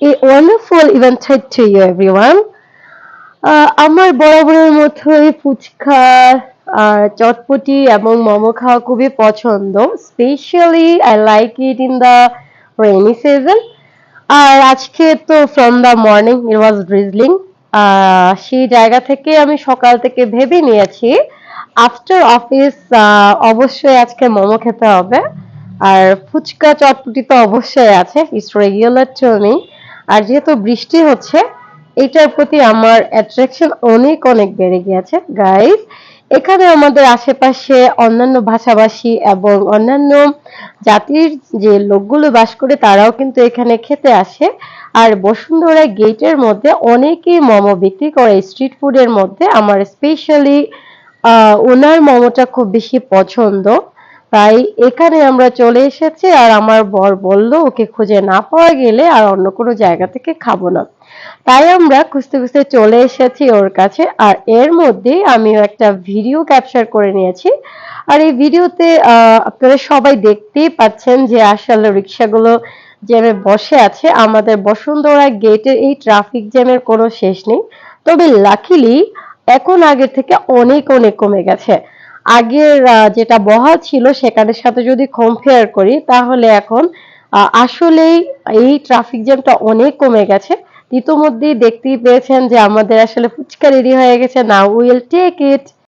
a wonderful eventide to you everyone. আহ, আমার বরাবরের মতোই ফুচকা চটপটি এবং মোমো খাওয়া খুবই পছন্দ। Specially I like it in the rainy season আর আজকে তো from the morning it was drizzling সেই জায়গা থেকে আমি সকাল থেকে ভেবে নিয়েছি আফটার অফিস অবশ্যই আজকে মোমো খেতে হবে। আর ফুচকা চটপটি তো অবশ্যই আছে ইটস রেগুলার টু মি আর যেহেতু বৃষ্টি হচ্ছে, এটার প্রতি আমার অ্যাট্রাকশন অনেক অনেক বেড়ে গিয়েছে। গাইস এখানে আমাদের আশেপাশে অন্যান্য ভাষাভাষী এবং অন্যান্য জাতির যে লোকগুলো বাস করে, তারাও কিন্তু এখানে খেতে আসে। আর বসুন্ধরা গেটের মধ্যে অনেকেই মোমো বিক্রি করে স্ট্রিট ফুডের মধ্যে। আমার স্পেশালি আহ, ওনার মোমোটা খুব বেশি পছন্দ। তাই এখানে আমরা চলে এসেছি আর আমার বর বলল, ওকে খুঁজে না পাওয়া গেলে আর অন্য কোনো জায়গা থেকে খাব না। তাই আমরা খুঁজতে খুঁজতে চলে এসেছি ওর কাছে আর এর মধ্যেই আমিও একটা ভিডিও ক্যাপচার করে নিয়েছি। আর এই ভিডিওতে আপনারা সবাই দেখতেই পাচ্ছেন যে আসলে রিক্সাগুলো জ্যামে বসে আছে। আমাদের বসুন্ধরা গেটের এই ট্রাফিক জ্যামের কোনো শেষ নেই। তবে লাকিলি এখন আগের থেকে অনেক অনেক কমে গেছে। আগের যেটা বহাল ছিল সেখানের সাথে যদি কম্পেয়ার করি, তাহলে এখন আসলেই এই ট্রাফিক জ্যামটা অনেক কমে গেছে। ইতোমধ্যেই দেখতেই পেয়েছেন যে আমাদের আসলে ফুচকা রেডি হয়ে গেছে নাও উইল টেক ইট